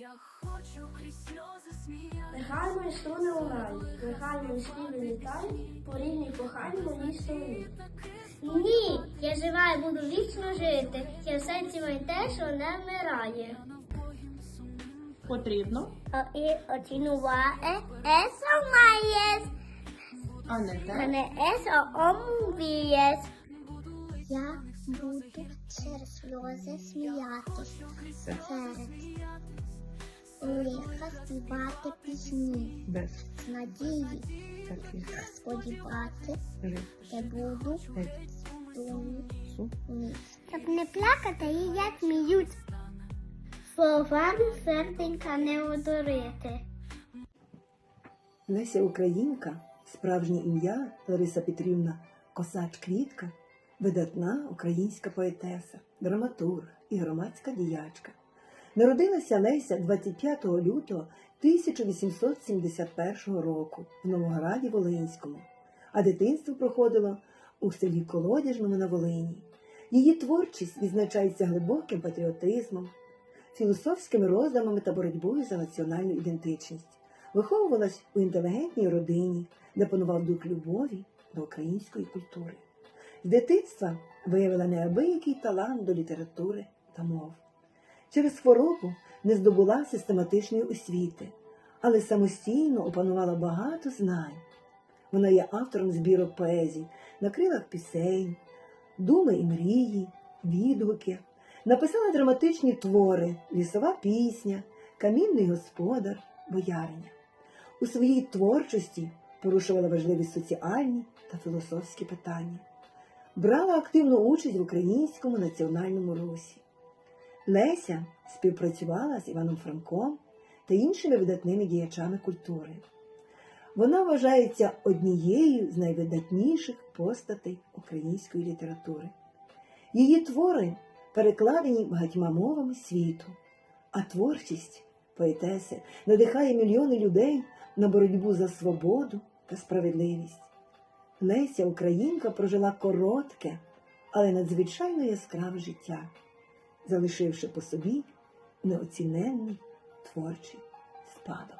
Я хочу крізь сльози сміятися. Нехай мої струни лунають, нехай мої співи літають, по рідній коханій моїй стороні. Ні, я жива і буду вічно жити. Я в серці маю те, що не вмирає. Потрібно, І оцінувати eso маєс, а не а те. не eso омвієс. Я буду через сльози сміятись, серед лиха співати пісні, Без з надії таких сподівати, риб. де буду Геть. думати. Щоб не плакати, і як сміють. Словами серденька не одурити. Леся Українка, справжнє ім'я Лариса Петрівна Косач Квітка, видатна українська поетеса, драматург і громадська діячка. Народилася Леся 25 лютого 1871 року в Новограді Волинському, а дитинство проходило у селі Колодяжному на Волині. Її творчість відзначається глибоким патріотизмом, філософськими роздумами та боротьбою за національну ідентичність. Виховувалась у інтелігентній родині, де панував дух любові до української культури. З дитинства виявила неабиякий талант до літератури та мов. Через хворобу не здобула систематичної освіти, але самостійно опанувала багато знань. Вона є автором збірок поезій на крилах пісень, думи і мрії, відгуки. Написала драматичні твори Лісова пісня, Камінний господар, Бояриня. У своїй творчості порушувала важливі соціальні та філософські питання. Брала активну участь в українському національному русі. Леся співпрацювала з Іваном Франком та іншими видатними діячами культури. Вона вважається однією з найвидатніших постатей української літератури. Її твори перекладені багатьма мовами світу, а творчість поетеси надихає мільйони людей на боротьбу за свободу та справедливість. Леся Українка прожила коротке, але надзвичайно яскраве життя, залишивши по собі неоціненний творчий спадок.